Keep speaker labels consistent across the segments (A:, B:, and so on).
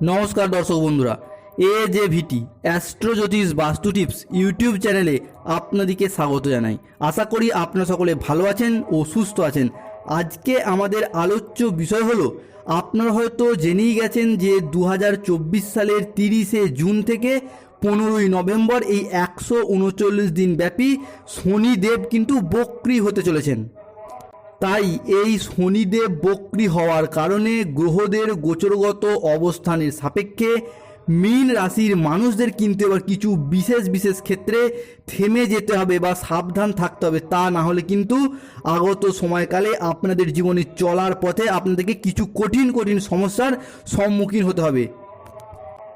A: নমস্কার দর্শক বন্ধুরা, এ যে ভিটি অ্যাস্ট্রো জ্যোতিষ বাস্তু টিপস ইউটিউব চ্যানেলে আপনাদেরকে স্বাগত জানাই। আশা করি আপনারা সকলে ভালো আছেন ও সুস্থ আছেন। আজকে আমাদের আলোচ্য বিষয় হলো, আপনারা হয়তো জেনেই গেছেন যে দু হাজার চব্বিশ সালের তিরিশে জুন থেকে পনেরোই নভেম্বর এই একশো উনচল্লিশ দিন ব্যাপী শনিদেব কিন্তু বক্রি হতে চলেছেন। তাই এই শনিদেব বক্রি হওয়ার কারণে গ্রহদের গোচরগত অবস্থানের সাপেক্ষে মীন রাশির মানুষদের কিন্তু এবার কিছু বিশেষ বিশেষ ক্ষেত্রে থেমে যেতে হবে বা সাবধান থাকতে হবে। তা না হলে কিন্তু আগত সময়কালে আপনাদের জীবনে চলার পথে আপনাদেরকে কিছু কঠিন কঠিন সমস্যার সম্মুখীন হতে হবে।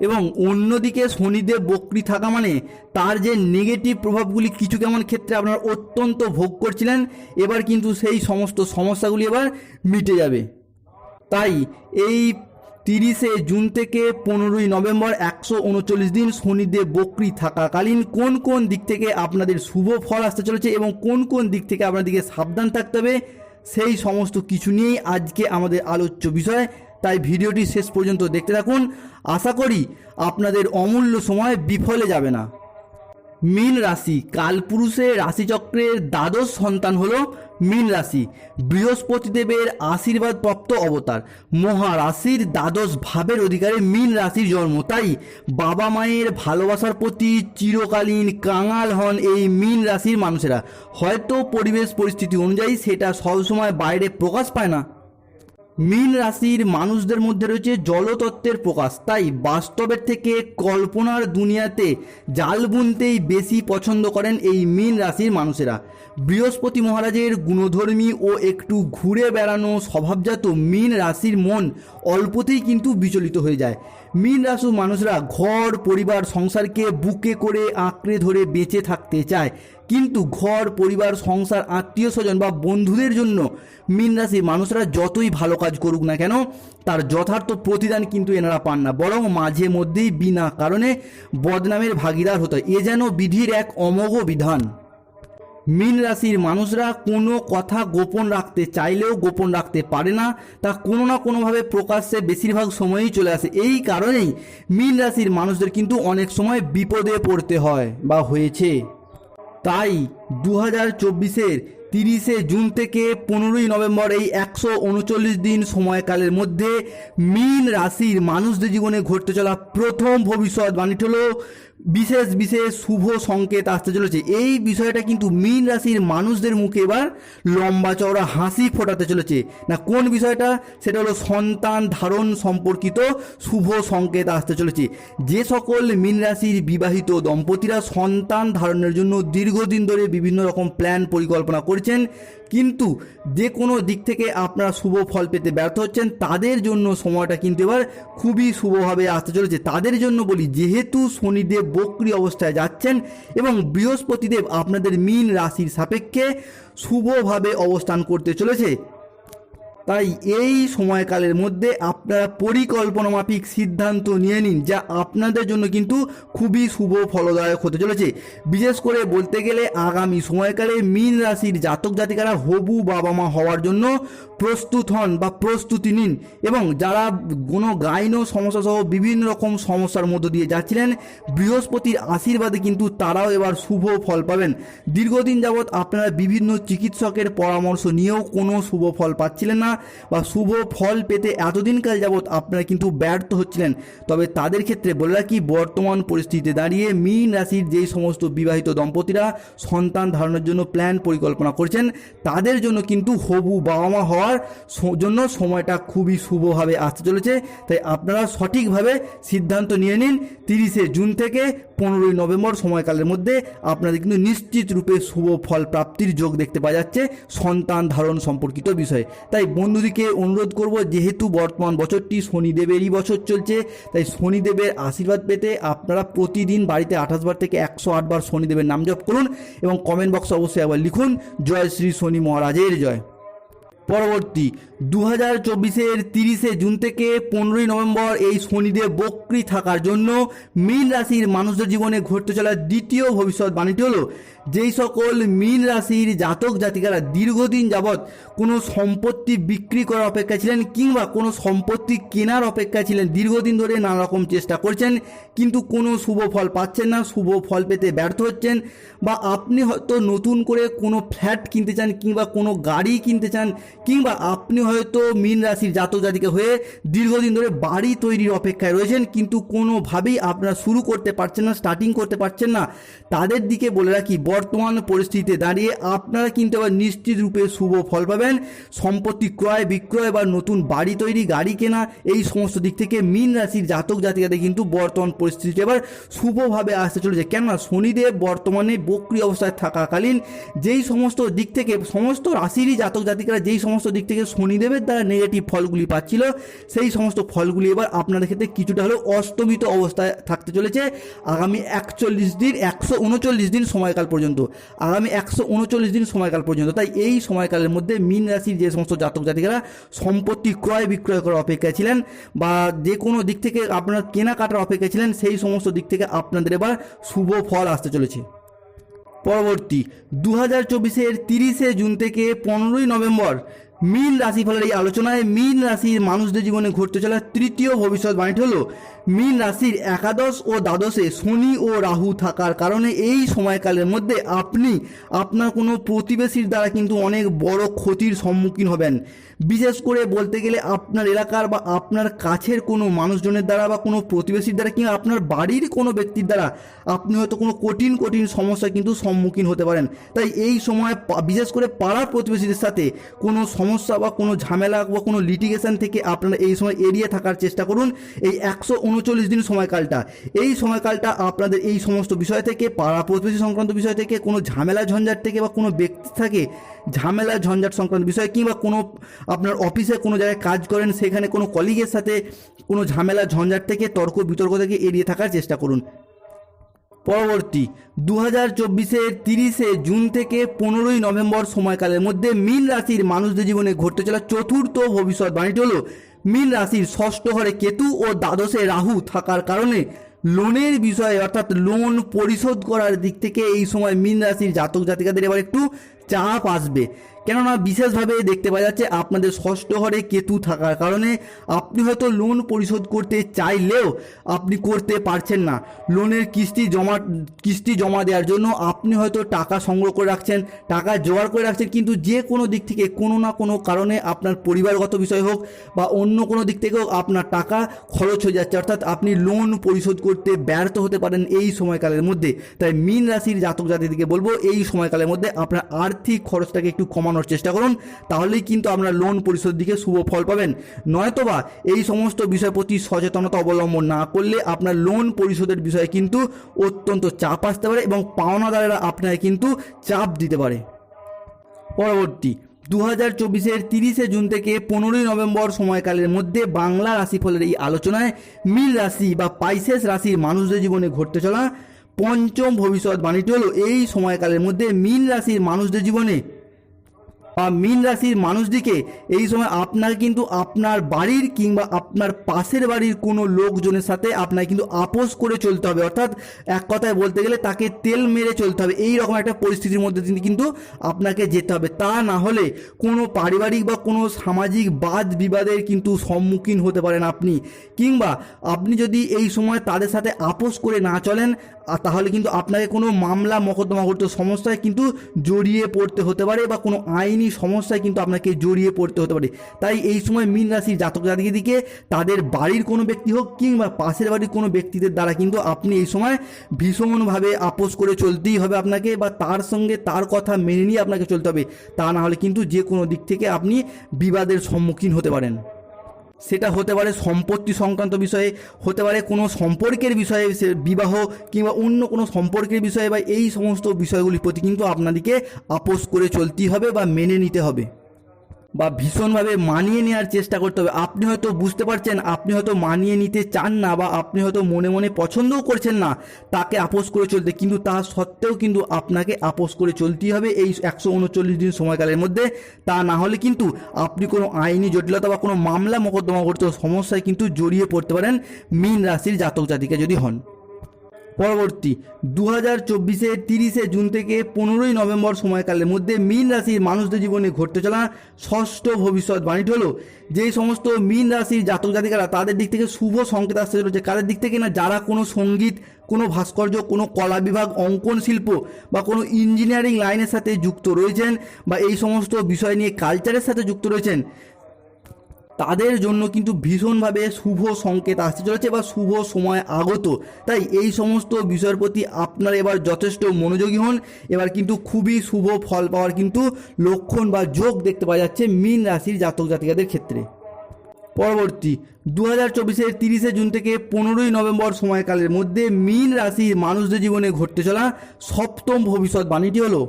A: এবং অন্যদিকে শনিদেব বক্রি থাকা মানে তার যে নেগেটিভ প্রভাবগুলি কিছু কেমন ক্ষেত্রে আপনারা অত্যন্ত ভোগ করছিলেন, এবার কিন্তু সেই সমস্ত সমস্যাগুলি এবার মিটে যাবে। তাই এই তিরিশে জুন থেকে পনেরোই নভেম্বর একশো উনচল্লিশ দিন শনিদেব বকরি থাকাকালীন কোন কোন দিক থেকে আপনাদের শুভ ফল আসতে চলেছে এবং কোন কোন দিক থেকে আপনাদেরকে সাবধান থাকতে হবে, সেই সমস্ত কিছু নিয়েই আজকে আমাদের আলোচ্য বিষয়। তাই ভিডিওটি শেষ পর্যন্ত দেখতে থাকুন। আশা করি আপনাদের অমূল্য সময় বিফলে যাবে না। মীন রাশি, কালপুরুষের রাশিচক্রের দ্বাদশ সন্তান হলো মীন রাশি। বৃহস্পতিদেবের আশীর্বাদ প্রাপ্ত অবতার। মহারাশির দ্বাদশ ভাবের অধিকারে মীন রাশির জন্ম। তাই বাবা মায়ের ভালোবাসার প্রতি চিরকালীন কাঙাল হন এই মীন রাশির মানুষেরা। হয়তো পরিবেশ পরিস্থিতি অনুযায়ী সেটা সবসময় বাইরে প্রকাশ পায় না। মীন রাশির মানুষদের মধ্যে রয়েছে জলতত্ত্বের প্রকাশ। তাই বাস্তবের থেকে কল্পনার দুনিয়াতে জাল বুনতেই বেশি পছন্দ করেন এই মীন রাশির মানুষেরা। বৃহস্পতি মহারাজের গুণধর্মী ও একটু ঘুরে বেড়ানো স্বভাবজাত মীন রাশির মন অল্পতেই কিন্তু বিচলিত হয়ে যায়। মীন রাশির মানুষরা ঘর, পরিবার, সংসারকে বুকে করে আঁকড়ে ধরে বেঁচে থাকতে চায়। কিন্তু ঘর, পরিবার, সংসার, আত্মীয় স্বজন বা বন্ধুদের জন্য মীন রাশির মানুষরা যতই ভালো কাজ করুক না কেন, তার যথার্থ প্রতিদান কিন্তু এনারা পান না। বরং মাঝে মধ্যেই বিনা কারণে বদনামের ভাগিদার হতে এ যেন বিধির এক অমোঘ বিধান। মীন রাশির মানুষরা কোনো কথা গোপন রাখতে চাইলেও গোপন রাখতে পারে না, তা কোনো না কোনোভাবে প্রকাশ্যে বেশিরভাগ সময়ই চলে আসে। এই কারণেই মীন রাশির মানুষদের কিন্তু অনেক সময় বিপদে পড়তে হয় বা হয়েছে। তাই দু হাজার চব্বিশের তিরিশে জুন থেকে পনেরোই নভেম্বর এই একশো উনচল্লিশ দিন সময়কালের মধ্যে মীন রাশির মানুষদের জীবনে ঘটতে চলা প্রথম ভবিষ্যৎ ভবিষ্যৎবাণীটি হলো বিশেষ বিশেষ শুভ সংকেত আসতে চলেছে। এই বিষয়টা কিন্তু মীন রাশির মানুষদের মুখে এবার লম্বা চওড়া হাসি ফোটাতে চলেছে। না, কোন বিষয়টা? সেটা হলো সন্তান ধারণ সম্পর্কিত শুভ সংকেত আসতে চলেছে। যে সকল মীন রাশির বিবাহিত দম্পতিরা সন্তান ধারণের জন্য দীর্ঘদিন ধরে বিভিন্ন রকম প্ল্যান পরিকল্পনা করছেন। কিন্তু যে কোনো দিক থেকে আপনারা শুভ ফল পেতে ব্যর্থ হচ্ছেন, তাদের জন্য সময়টা কিন্তু এবার খুবই শুভভাবে আসতে চলেছে। তাদের জন্য বলি, যেহেতু শনিদেব বক্রি অবস্থায় যাচ্ছেন এবং বৃহস্পতিদেব আপনাদের মীন রাশির সাপেক্ষে শুভভাবে অবস্থান করতে চলেছে তাই এই সময়কালের মধ্যে আপনারা পরিকল্পনা মাফিক সিদ্ধান্ত নিয়ে নিন, যা আপনাদের জন্য কিন্তু খুবই শুভ ফলদায়ক হতে চলেছে। বিশেষ করে বলতে গেলে আগামী সময়কালে মীন রাশির জাতক জাতিকারা হবু বাবা মা হওয়ার জন্য প্রস্তুত হন বা প্রস্তুতি নিন এবং যারা কোনো গাইনো সমস্যা সহ বিভিন্ন রকম সমস্যার মধ্য দিয়ে যাচ্ছিলেন, বৃহস্পতির আশীর্বাদে কিন্তু তারাও এবার শুভ ফল পাবেন। দীর্ঘদিন যাবৎ আপনারা বিভিন্ন চিকিৎসকের পরামর্শ নিয়েও কোনো শুভ ফল পাচ্ছিলেন না বা শুভ ফল পেতে এতদিনকাল যাবৎ আপনারা কিন্তু ব্যর্থ হচ্ছিলেন। তবে তাদের ক্ষেত্রে বলে রাখি, বর্তমান পরিস্থিতিতে দাঁড়িয়ে মীন রাশির যেই সমস্ত বিবাহিত দম্পতিরা সন্তান ধারণের জন্য প্ল্যান পরিকল্পনা করছেন, তাদের জন্য কিন্তু হবু বাবা মা হওয়ার জন্য সময়টা খুবই শুভভাবে আসতে চলেছে। তাই আপনারা সঠিকভাবে সিদ্ধান্ত নিয়ে নিন, তিরিশে জুন থেকে পনেরোই নভেম্বর সময়কালের মধ্যে আপনাদের কিন্তু নিশ্চিত রূপে শুভ ফল প্রাপ্তির যোগ দেখতে পাওয়া যাচ্ছে সন্তান ধারণ সম্পর্কিত বিষয়ে। তাই বন্ধুদিকে অনুরোধ করব, যেহেতু বর্তমান বছরটি শনিদেবেরই বছর চলছে, তাই শনিদেবের আশীর্বাদ পেতে আপনারা প্রতিদিন বাড়িতে আঠাশ বার থেকে একশো আটবার শনিদেবের নাম জপ করুন এবং কমেন্ট বক্সে অবশ্যই আবার লিখুন, জয় শ্রী শনি মহারাজের জয়। পরবর্তী দু হাজার চব্বিশের তিরিশে জুন থেকে পনেরোই নভেম্বর এই শনিদেব বক্রি থাকার জন্য মীন রাশির মানুষদের জীবনে ঘটতে চলা দ্বিতীয় ভবিষ্যৎবাণীটি হলো যেই সকল মীন রাশির জাতক জাতিকারা দীর্ঘদিন যাবৎ কোনো সম্পত্তি বিক্রি করার অপেক্ষা ছিলেন কিংবা কোনো সম্পত্তি কেনার অপেক্ষা ছিলেন, দীর্ঘদিন ধরে নানা রকম চেষ্টা করছেন, কিন্তু কোনো শুভ ফল পাচ্ছেন না, শুভ ফল পেতে ব্যর্থ হচ্ছেন বা আপনি হয়তো নতুন করে কোনো ফ্ল্যাট কিনতে চান কিংবা কোনো গাড়ি কিনতে চান কিংবা আপনি হয়তো মিন রাশির জাতক জাতিকা হয়ে দীর্ঘদিন ধরে বাড়ি তৈরির অপেক্ষায় রয়েছেন, কিন্তু কোনোভাবেই আপনারা শুরু করতে পারছেন না স্টার্টিং করতে পারছেন না। তাদের দিকে বলে রাখি বর্তমান পরিস্থিতিতে দাঁড়িয়ে আপনারা কিন্তু আবার নিশ্চিত রূপে শুভ ফল পাবেন। সম্পত্তি ক্রয়, বিক্রয় বা নতুন বাড়ি তৈরি, গাড়ি কেনা, এই সমস্ত দিক থেকে মীন রাশির জাতক জাতিকাদের কিন্তু বর্তমান পরিস্থিতিতে এবার শুভভাবে আসতে চলেছে। কেননা শনিদেব বর্তমানে বক্রি অবস্থায় থাকাকালীন যেই সমস্ত দিক থেকে সমস্ত রাশিরই জাতক জাতিকারা যেই সমস্ত দিক থেকে শনিদেবের দ্বারা নেগেটিভ ফলগুলি পাচ্ছিল, সেই সমস্ত ফলগুলি এবার আপনাদের ক্ষেত্রে কিছুটা হলেও অস্তমিত অবস্থায় থাকতে চলেছে। আগামী একচল্লিশ দিন, একশো উনচল্লিশ দিন সময়কাল পর্যন্ত আগামী একশো উনচল্লিশ দিন সময়কাল পর্যন্ত। তাই এই সময়কালের মধ্যে মীন রাশির যে সমস্ত জাতক জাতিকারা সম্পত্তি ক্রয় বিক্রয় করার অপেক্ষায় ছিলেন বা যে কোনো দিক থেকে আপনার কেনাকাটার অপেক্ষায় ছিলেন, সেই সমস্ত দিক থেকে আপনাদের এবার শুভ ফল আসতে চলেছে। পরবর্তী দু হাজার চব্বিশের তিরিশে জুন থেকে পনেরোই নভেম্বর মীন রাশিফলের এই আলোচনায় মীন রাশির মানুষদের জীবনে ঘটতে চলা তৃতীয় ভবিষ্যৎবাণীটি হলো মীন রাশির একাদশ ও দ্বাদশে শনি ও রাহু থাকার কারণে এই সময়কালের মধ্যে আপনি আপনার কোনো প্রতিবেশীর দ্বারা কিন্তু অনেক বড় ক্ষতির সম্মুখীন হবেন। বিশেষ করে বলতে গেলে আপনার এলাকার বা আপনার কাছের কোনো মানুষজনের দ্বারা বা কোনো প্রতিবেশীর দ্বারা কিংবা আপনার বাড়ির কোনো ব্যক্তির দ্বারা আপনি হয়তো কোনো কঠিন কঠিন সমস্যা কিন্তু সম্মুখীন হতে পারেন। তাই এই সময় বিশেষ করে পাড়ার প্রতিবেশীদের সাথে কোনো সমস্যা বা কোনো ঝামেলা বা কোনো লিটিগেশন থেকে আপনারা এই সময় এড়িয়ে থাকার চেষ্টা করুন। এই একশো উনচল্লিশ দিন সময়কালটা। এই সময়কালটা আপনাদের এই সমস্ত বিষয় থেকে, পাড়া প্রতিবেশী সংক্রান্ত বিষয় থেকে, কোনো ঝামেলা ঝঞ্ঝাট থেকে বা কোনো ব্যক্তি থাকে ঝামেলা ঝঞ্ঝাট সংক্রান্ত বিষয় কিংবা কোনো আপনার অফিসে কোনো জায়গায় কাজ করেন, সেখানে কোনো কলিগের সাথে কোনো ঝামেলা ঝঞ্ঝাট থেকে তর্ক বিতর্ক থেকে এড়িয়ে থাকার চেষ্টা করুন। পরবর্তী দু হাজার চব্বিশের তিরিশে জুন থেকে পনেরোই নভেম্বর সময়কালের মধ্যে মীন রাশির মানুষদের জীবনে ঘটতে চলা চতুর্থ ভবিষ্যৎবাণীটি হলো, মীন রাশির ষষ্ঠ ঘরে কেতু ও দ্বাদশে রাহু থাকার কারণে লোনের বিষয়ে অর্থাৎ লোন পরিশোধ করার দিক থেকে এই সময় মীন রাশির জাতক জাতিকাদের এবার একটু চাপ আসবে। কেননা বিশেষভাবে দেখতে পাওয়া যাচ্ছে আপনাদের ষষ্ঠ ঘরে কেতু থাকার কারণে আপনি হয়তো লোন পরিশোধ করতে চাইলেও আপনি করতে পারছেন না। লোনের কিস্তি জমা কিস্তি জমা দেওয়ার জন্য আপনি হয়তো টাকা সংগ্রহ করে রাখছেন, টাকা জোগাড় করে রাখছেন, কিন্তু যে কোনো দিক থেকে কোনো না কোনো কারণে আপনার পরিবারগত বিষয় হোক বা অন্য কোনো দিক থেকে হোক আপনার টাকা খরচ হয়ে যাচ্ছে, অর্থাৎ আপনি লোন পরিশোধ করতে ব্যর্থ হতে পারেন এই সময়কালের মধ্যে। তাই মীন রাশির জাতক জাতিদিকে বলব, এই সময়কালের মধ্যে আপনার আর্থিক খরচটাকে একটু কমানোর চেষ্টা করুন, তাহলেই কিন্তু আপনার লোন পরিশোধের দিকে শুভ ফল পাবেন। নয়তোবা এই সমস্ত বিষয় প্রতি সচেতনতা অবলম্বন না করলে আপনার লোন পরিশোধের বিষয়ে কিন্তু অত্যন্ত চাপ আসতে পারে এবং পাওনাদারেরা আপনাকে কিন্তু চাপ দিতে পারে। পরবর্তী দু হাজার চব্বিশের তিরিশে জুন থেকে পনেরোই নভেম্বর সময়কালের মধ্যে বাংলা রাশিফলের এই আলোচনায় মিল রাশি বা পাইসেস রাশির মানুষদের জীবনে ঘটতে চলা পঞ্চম ভবিষ্যৎবাণীটি হলো, এই সময়কালের মধ্যে মিল রাশির মানুষদের জীবনে বা মীন রাশির মানুষদিকে এই সময় আপনার কিন্তু আপনার বাড়ির কিংবা আপনার পাশের বাড়ির কোনো লোকজনের সাথে আপনার কিন্তু আপোষ করে চলতে হবে। অর্থাৎ এক কথায় বলতে গেলে তাকে তেল মেরে চলতে হবে। এই রকম একটা পরিস্থিতির মধ্যে দিয়ে কিন্তু আপনাকে যেতে হবে। তা না হলে কোনো পারিবারিক বা কোনো সামাজিক বাদ বিবাদের কিন্তু সম্মুখীন হতে পারেন আপনি। কিংবা আপনি যদি এই সময় তাদের সাথে আপোষ করে না চলেন তাহলে কিন্তু আপনাকে কোনো মামলা, মকদ্দমা করতে সমস্যায় কিন্তু জড়িয়ে পড়তে হতে পারে বা কোনো আইনি সমস্যায় কিন্তু আপনাকে জড়িয়ে পড়তে হতে পারে। তাই এই সময় মীন রাশির জাতক জাতিকে তাদের বাড়ির কোনো ব্যক্তি হোক কিংবা পাশের বাড়ির কোনো ব্যক্তিদের দ্বারা কিন্তু আপনি এই সময় ভীষণভাবে আপোষ করে চলতেই হবে আপনাকে বা তার সঙ্গে তার কথা মেনে নিয়ে আপনাকে চলতে হবে। তা না হলে কিন্তু যে কোনো দিক থেকে আপনি বিবাদের সম্মুখীন হতে পারেন। সেটা হতে পারে সম্পত্তি সংক্রান্ত বিষয়ে, হতে পারে কোনো সম্পর্কের বিষয়ে, সে বিবাহ কিংবা অন্য কোনো সম্পর্কের বিষয়ে বা এই সমস্ত বিষয়গুলির প্রতি কিন্তু আপনাদেরকে আপোষ করে চলতেই হবে বা মেনে নিতে হবে। বা ভীষণভাবে মানিয়ে নেওয়ার চেষ্টা করতে হবে। আপনি হয়তো বুঝতে পারছেন, আপনি হয়তো মানিয়ে নিতে চান না বা আপনি হয়তো মনে মনে পছন্দও করছেন না, তাকে আপোষ করে চলতে। কিন্তু তা সত্ত্বেও কিন্তু আপনাকে আপোষ করে চলতেই হবে এই একশো উনচল্লিশ দিন সময়কালের মধ্যে। তা না হলে কিন্তু আপনি কোনো আইনি জটিলতা বা কোনো মামলা মোকদ্দমা করতে সমস্যায় কিন্তু জড়িয়ে পড়তে পারেন মীন রাশির জাতক জাতিকে যদি হন। পরবর্তী দু হাজার চব্বিশে তিরিশে জুন থেকে পনেরোই নভেম্বর সময়কালের মধ্যে মীন রাশির মানুষদের জীবনে ঘটতে চলা ষষ্ঠ ভবিষ্যৎবাণীটি হলো, যেই সমস্ত মীন রাশির জাতক জাতিকারা তাদের দিক থেকে শুভ সংকেত আসতে চলেছে। কাদের দিক থেকে না? যারা কোনো সংগীত, কোনো ভাস্কর্য, কোনো কলা বিভাগ, অঙ্কন শিল্প বা কোনো ইঞ্জিনিয়ারিং লাইনের সাথে যুক্ত রয়েছেন বা এই সমস্ত বিষয় নিয়ে কালচারের সাথে যুক্ত রয়েছেন তাদের জন্য কিন্তু ভীষণভাবে শুভ সংকেত আসতে চলেছে বা শুভ সময় আগত। তাই এই সমস্ত বিষয়ের প্রতি আপনারা এবার যথেষ্ট মনোযোগী হন। এবার কিন্তু খুবই শুভ ফল পাওয়ার কিন্তু লক্ষণ বা যোগ দেখতে পাওয়া যাচ্ছে মীন রাশির জাতক জাতিকাদের ক্ষেত্রে। পরবর্তী দু হাজার চব্বিশের তিরিশে জুন থেকে পনেরোই নভেম্বর সময়কালের মধ্যে মীন রাশির মানুষদের জীবনে ঘটতে চলা সপ্তম ভবিষ্যৎবাণীটি হলো,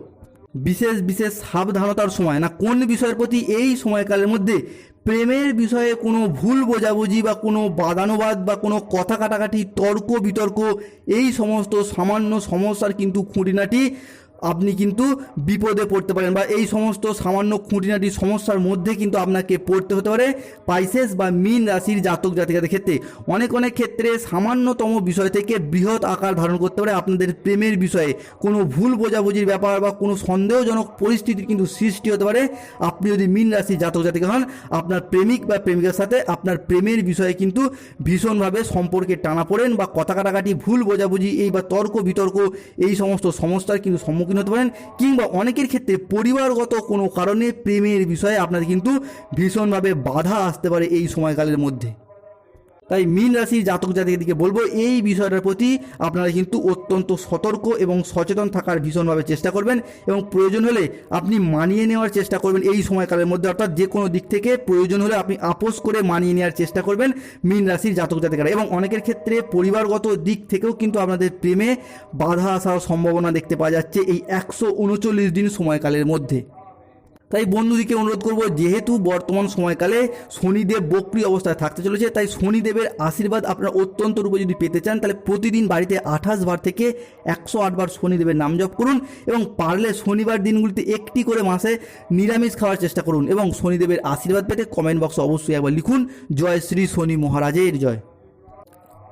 A: বিশেষ বিশেষ সাবধানতার সময়। না, কোন বিষয়ের প্রতি এই সময়কালের মধ্যে প্রেমের বিষয়ে কোনো ভুল বোঝাবুঝি বা কোনো বাদানুবাদ বা কোনো কথা কাটাকাটি তর্ক বিতর্ক, এই সমস্ত সামান্য সমস্যার কিন্তু খুঁটিনাটি আপনি কিন্তু বিপদে পড়তে পারেন বা এই সমস্ত সামান্য খুঁটিনাটি সমস্যার মধ্যে কিন্তু আপনাকে পড়তে হতে পারে পাইসেস বা মিন রাশির জাতক জাতিকাদের ক্ষেত্রে। অনেক অনেক ক্ষেত্রে সামান্যতম বিষয় থেকে বৃহৎ আকার ধারণ করতে পারে আপনাদের প্রেমের বিষয়ে। কোনো ভুল বোঝাবুঝির ব্যাপার বা কোনো সন্দেহজনক পরিস্থিতির কিন্তু সৃষ্টি হতে পারে। আপনি যদি মিন রাশির জাতক জাতিকা হন, আপনার প্রেমিক বা প্রেমিকার সাথে আপনার প্রেমের বিষয়ে কিন্তু ভীষণভাবে সম্পর্কে টানা পড়েন বা কথা কাটাকাটি, ভুল বোঝাবুঝি এই বা তর্ক বিতর্ক এই সমস্ত সমস্যার কিন্তু সম্মুখীন হতে পারেন কিংবা অনেকের ক্ষেত্রে পরিবারগত কোনো কারণে প্রেমের বিষয়ে আপনাদের কিন্তু ভীষণভাবে বাধা আসতে পারে এই সময়কালের মধ্যে। তাই মীন রাশির জাতক জাতিকে বলব, এই বিষয়টার প্রতি আপনারা কিন্তু অত্যন্ত সতর্ক এবং সচেতন থাকার ভীষণভাবে চেষ্টা করবেন এবং প্রয়োজন হলে আপনি মানিয়ে নেওয়ার চেষ্টা করবেন এই সময়কালের মধ্যে, অর্থাৎ যে কোনো দিক থেকে প্রয়োজন হলে আপনি আপোষ করে মানিয়ে নেওয়ার চেষ্টা করবেন মীন রাশির জাতক জাতিকারা। এবং অনেকের ক্ষেত্রে পরিবারগত দিক থেকেও কিন্তু আপনাদের প্রেমে বাধা আসার সম্ভাবনা দেখতে পাওয়া যাচ্ছে এই একশো উনচল্লিশ দিন সময়কালের মধ্যে। তাই বন্ধুদিকে অনুরোধ করব, যেহেতু বর্তমান সময়কালে শনিদেব বক্রি অবস্থায় থাকতে চলেছে, তাই শনিদেবের আশীর্বাদ আপনারা অত্যন্ত রূপে যদি পেতে চান, তাহলে প্রতিদিন বাড়িতে আঠাশ বার থেকে একশো আটবার শনিদেবের নাম জপ করুন এবং পারলে শনিবার দিনগুলিতে একটি করে মাসে নিরামিষ খাওয়ার চেষ্টা করুন এবং শনিদেবের আশীর্বাদ পেতে কমেন্ট বক্সে অবশ্যই একবার লিখুন, জয় শ্রী শনি মহারাজের জয়।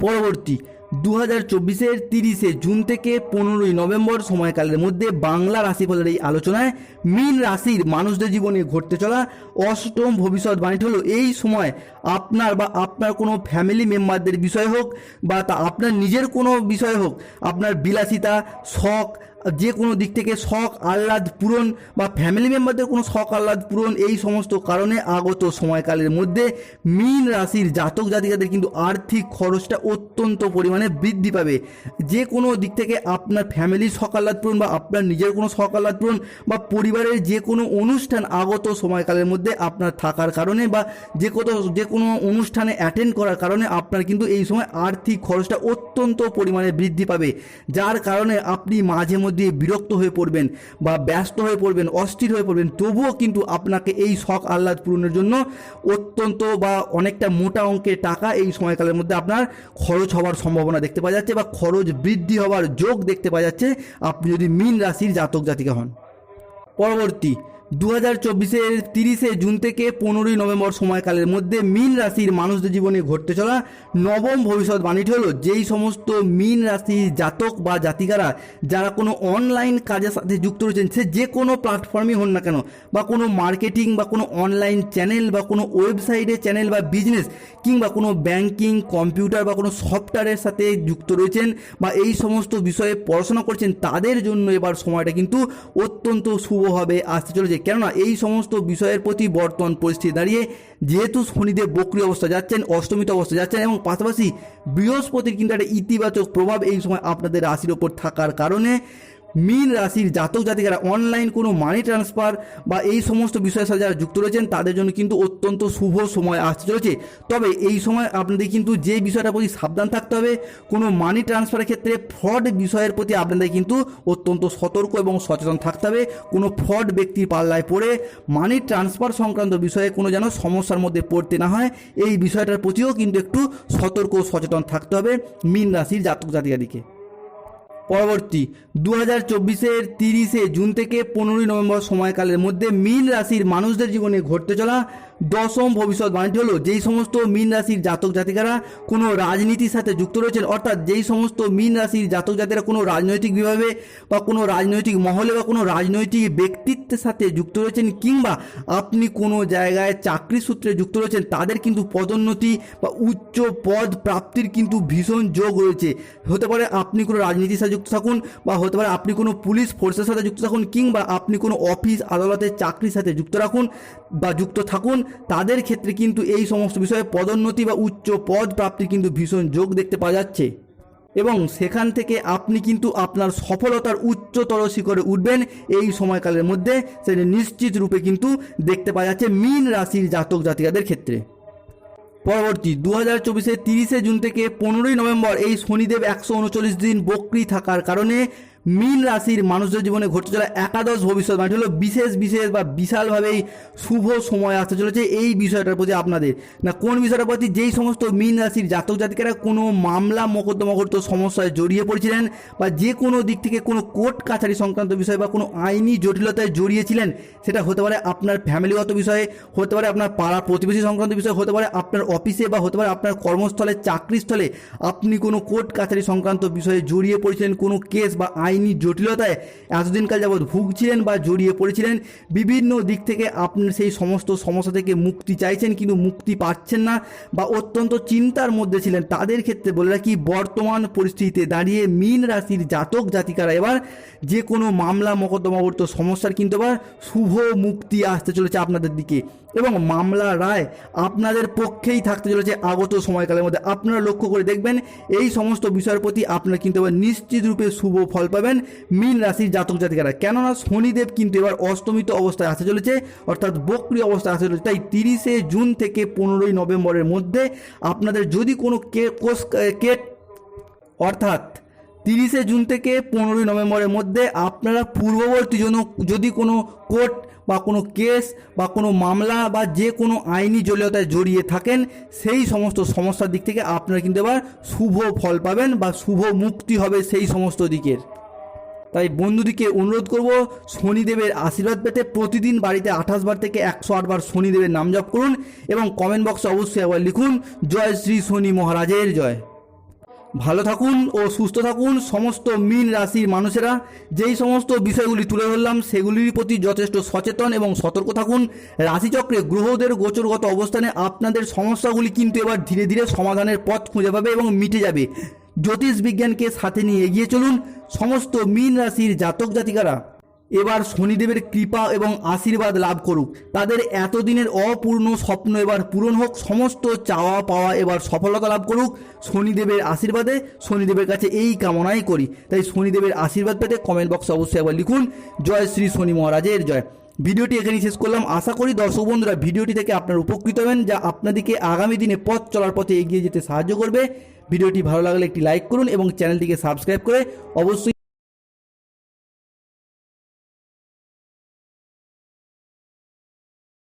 A: পরবর্তী দু হাজার চব্বিশের তিরিশে জুন থেকে পনেরোই নভেম্বর সময়কালের মধ্যে বাংলা রাশিফলের এই আলোচনায় মীন রাশির মানুষদের জীবনে ঘটতে চলা অষ্টম ভবিষ্যৎবাণীটি হলো এই সময় আপনার বা আপনার কোনো ফ্যামিলি মেম্বারদের বিষয় হোক বা তা আপনার নিজের কোনো বিষয় হোক, আপনার বিলাসিতা, শখ যে কোনো দিক থেকে শখ, আহ্লাদ পূরণ বা ফ্যামিলি মেম্বারদের কোনো শখ, আহ্লাদ পূরণ, এই সমস্ত কারণে আগত সময়কালের মধ্যে মীন রাশির জাতক জাতিকাদের কিন্তু আর্থিক খরচটা অত্যন্ত পরিমাণে বৃদ্ধি পাবে। যে কোনো দিক থেকে আপনার ফ্যামিলির শখ, আহ্লাদ পূরণ বা আপনার নিজের কোনো শখ, আহ্লাদ পূরণ বা পরিবারের যে কোনো অনুষ্ঠান আগত সময়কালের মধ্যে আপনার থাকার কারণে বা যে কোনো যে কোনো অনুষ্ঠানে অ্যাটেন্ড করার কারণে আপনার কিন্তু এই সময় আর্থিক খরচটা অত্যন্ত পরিমাণে বৃদ্ধি পাবে। যার কারণে আপনি মাঝে মধ্যে বিরক্ত হয়ে পড়বেন বা ব্যস্ত হয়ে পড়বেন, অস্থির হয়ে পড়বেন, তবুও কিন্তু আপনাকে এই শখ আহ্লাদ পূরণের জন্য অত্যন্ত বা অনেকটা মোটা অঙ্কের টাকা এই সময়কালের মধ্যে আপনার খরচ হওয়ার সম্ভাবনা দেখতে পাওয়া যাচ্ছে বা খরচ বৃদ্ধি হওয়ার যোগ দেখতে পাওয়া যাচ্ছে। আপনি যদি মীন রাশির জাতক জাতিকা হন। পরবর্তী দু হাজার চব্বিশের তিরিশে জুন থেকে পনেরোই নভেম্বর সময়কালের মধ্যে মীন রাশির মানুষদের জীবনে ঘটতে চলা নবম ভবিষ্যৎবাণীটি হলো যেই সমস্ত মীন রাশির জাতক বা জাতিকারা যারা কোনো অনলাইন কাজের সাথে যুক্ত রয়েছেন, সে যে কোনো প্ল্যাটফর্মই হন না কেন, বা কোনো মার্কেটিং বা কোনো অনলাইন চ্যানেল বা কোনো ওয়েবসাইটে চ্যানেল বা বিজনেস কিংবা কোনো ব্যাংকিং কম্পিউটার বা কোনো সফটওয়্যারের সাথে যুক্ত রয়েছেন বা এই সমস্ত বিষয়ে পড়াশোনা করছেন, তাদের জন্য এবার সময়টা কিন্তু অত্যন্ত শুভভাবে আসতে চলেছে। কেননা এই সমস্ত বিষয়ের প্রতি বর্তমান পরিস্থিতি দাঁড়িয়ে যেহেতু শনিদেব বক্রি অবস্থা যাচ্ছেন, অষ্টমিত অবস্থা যাচ্ছেন এবং পাশাপাশি বৃহস্পতির কিন্তু একটা ইতিবাচক প্রভাব এই সময় আপনাদের রাশির ওপর থাকার কারণে মীন রাশির জাতক জাতিকারা অনলাইন কোনো মানি ট্রান্সফার বা এই সমস্ত বিষয়ের সাথে যারা যুক্ত রয়েছেন, তাদের জন্য কিন্তু অত্যন্ত শুভ সময় আসতে চলেছে। তবে এই সময় আপনাদের কিন্তু যে বিষয়টার প্রতি সাবধান থাকতে হবে, কোনো মানি ট্রান্সফারের ক্ষেত্রে ফ্রড বিষয়ের প্রতি আপনাদের কিন্তু অত্যন্ত সতর্ক এবং সচেতন থাকতে হবে। কোনো ফ্রড ব্যক্তির পাল্লায় পড়ে মানি ট্রান্সফার সংক্রান্ত বিষয়ে কোনো যেন সমস্যার মধ্যে পড়তে না হয়, এই বিষয়টার প্রতিও কিন্তু একটু সতর্ক সচেতন থাকতে হবে মীন রাশির জাতক জাতিকাদিকে। পরবর্তী দু হাজার চব্বিশের তিরিশে জুন থেকে পনেরোই নভেম্বর সময়কালের মধ্যে মীন রাশির মানুষদের জীবনে ঘটতে চলা দশম ভবিষ্যৎ ভবিষ্যৎবাণীটি হলো, যেই সমস্ত মীন রাশির জাতক জাতিকারা কোনো রাজনীতির সাথে যুক্ত রয়েছেন, অর্থাৎ যেই সমস্ত মীন রাশির জাতক জাতিরা কোনো রাজনৈতিক বিভাগে বা কোনো রাজনৈতিক মহলে বা কোনো রাজনৈতিক ব্যক্তিত্বের সাথে যুক্ত রয়েছেন, কিংবা আপনি কোনো জায়গায় চাকরি সূত্রে যুক্ত রয়েছেন, তাদের কিন্তু পদোন্নতি বা উচ্চ পদ প্রাপ্তির কিন্তু ভীষণ যোগ রয়েছে। হতে পারে আপনি কোনো রাজনীতির সাথে যুক্ত থাকুন, বা হতে পারে আপনি কোনো পুলিশ ফোর্সের সাথে যুক্ত থাকুন, কিংবা আপনি কোনো অফিস আদালতের চাকরির সাথে যুক্ত রাখুন বা যুক্ত থাকুন তাদের ক্ষেত্রে কিন্তু এই সমস্ত বিষয়ে পদোন্নতি বা উচ্চ পদ প্রাপ্তির কিন্তু ভীষণ যোগ দেখতে পাওয়া যাচ্ছে। এবং সেখান থেকে আপনি কিন্তু আপনার সফলতার উচ্চতর শিখরে উঠবেন এই সময়কালের মধ্যে। সেটা নিশ্চিত রূপে কিন্তু দেখতে পাওয়া যাচ্ছে মীন রাশির জাতক জাতিকাদের ক্ষেত্রে। পরবর্তী দু হাজার চব্বিশের তিরিশে জুন থেকে পনেরোই নভেম্বর এই শনিদেব একশো উনচল্লিশ দিন বক্রি থাকার কারণে মীন রাশির মানুষদের জীবনে ঘটতে চলা একাদশ ভবিষ্যৎবাণী হলো বিশেষ বিশেষ বা বিশালভাবেই শুভ সময় আসতে চলেছে এই বিষয়টার প্রতি আপনাদের। না, কোন বিষয়টার প্রতি? যেই সমস্ত মীন রাশির জাতক জাতিকারা কোনো মামলা মকদ্দমাগত সমস্যায় জড়িয়ে পড়েছিলেন বা যে কোনো দিক থেকে কোনো কোর্ট কাছারি সংক্রান্ত বিষয় বা কোনো আইনি জটিলতায় জড়িয়েছিলেন, সেটা হতে পারে আপনার ফ্যামিলিগত বিষয়ে, হতে পারে আপনার পাড়া প্রতিবেশী সংক্রান্ত বিষয়, হতে পারে আপনার অফিসে বা হতে পারে আপনার কর্মস্থলে, চাকরিস্থলে আপনি কোনো কোর্ট কাছারি সংক্রান্ত বিষয়ে জড়িয়ে পড়েছিলেন, কোনো কেস বা আইনি জটিলতায় এতদিনকাল যাবৎ ভুগছিলেন বা জড়িয়ে পড়েছিলেন, বিভিন্ন দিক থেকে আপনি সেই সমস্ত সমস্যা থেকে মুক্তি চাইছেন কিন্তু মুক্তি পাচ্ছেন না বা অত্যন্ত চিন্তার মধ্যে ছিলেন। তাদের ক্ষেত্রে বলে রাখি, বর্তমান পরিস্থিতিতে দাঁড়িয়ে মীন রাশির জাতক জাতিকারা এবার যে কোনো মামলা, মকদ্দমাবর্ত সমস্যার কিন্তু এবার শুভ মুক্তি আসতে চলেছে আপনাদের দিকে। এবং মামলা রায় আপনাদের পক্ষেই থাকতে চলেছে আগত সময়কালের মধ্যে। আপনারা লক্ষ্য করে দেখবেন, এই সমস্ত বিষয়ের প্রতি আপনারা কিন্তু এবার নিশ্চিত রূপে শুভ ফল পাবেন মীন রাশির জাতক জাতিকারা। কেননা শনিদেব কিন্তু এবার অস্তমিত অবস্থায় আসতে চলেছে, অর্থাৎ বক্রি অবস্থায় আসতে চলেছে। তাই তিরিশে জুন থেকে পনেরোই নভেম্বরের মধ্যে আপনাদের যদি কোনো কে, কোষ কেট, অর্থাৎ তিরিশে জুন থেকে পনেরোই নভেম্বরের মধ্যে আপনারা পূর্ববর্তী জন্য যদি কোনো কোর্ট বা কোনো কেস বা কোনো মামলা বা যে কোনো আইনি জটিলতায় জড়িয়ে থাকেন, সেই সমস্ত সমস্যার দিক থেকে আপনারা কিন্তু এবার শুভ ফল পাবেন বা শুভ মুক্তি হবে সেই সমস্ত দিকের। তাই বন্ধুদিকে অনুরোধ করব, শনিদেবের আশীর্বাদ পেতে প্রতিদিন বাড়িতে আঠাশ বার থেকে একশো আটবার শনিদেবের নাম জপ করুন এবং কমেন্ট বক্সে অবশ্যই একবার লিখুন, জয় শ্রী শনি মহারাজের জয়। ভালো থাকুন ও সুস্থ থাকুন। সমস্ত মীন রাশির মানুষেরা, যেই সমস্ত বিষয়গুলি তুলে ধরলাম, সেগুলির প্রতি যথেষ্ট সচেতন এবং সতর্ক থাকুন। রাশিচক্রে গ্রহদের গোচরগত অবস্থানে আপনাদের সমস্যাগুলি কিন্তু এবার ধীরে ধীরে সমাধানের পথ খুঁজে পাবে এবং মিটে যাবে। জ্যোতিষ বিজ্ঞানকে সাথে নিয়ে এগিয়ে চলুন। সমস্ত মীন রাশির জাতক জাতিকারা এবার শনিদেবের কৃপা এবং আশীর্বাদ লাভ করুক। তাদের এতদিনের অপূর্ণ স্বপ্ন এবার পূরণ হোক। সমস্ত চাওয়া পাওয়া এবার সফলতা লাভ করুক। শনিদেবের আশীর্বাদে শনিদেবের কাছে এই কামনাই করি। তাই শনিদেবের আশীর্বাদ পেতে কমেন্ট বক্সে অবশ্যই একবার লিখুন। জয় শ্রী শনি মহারাজের জয়। ভিডিওটি এখানেই শেষ করলাম। আশা করি দর্শক বন্ধুরা ভিডিওটি থেকে আপনারা উপকৃত হবেন, যা আপনাদেরকে আগামী দিনে পথ চলার পথে এগিয়ে যেতে সাহায্য করবে। ভিডিওটি ভালো লাগলে একটি লাইক করুন এবং চ্যানেলটিকে সাবস্ক্রাইব করে অবশ্যই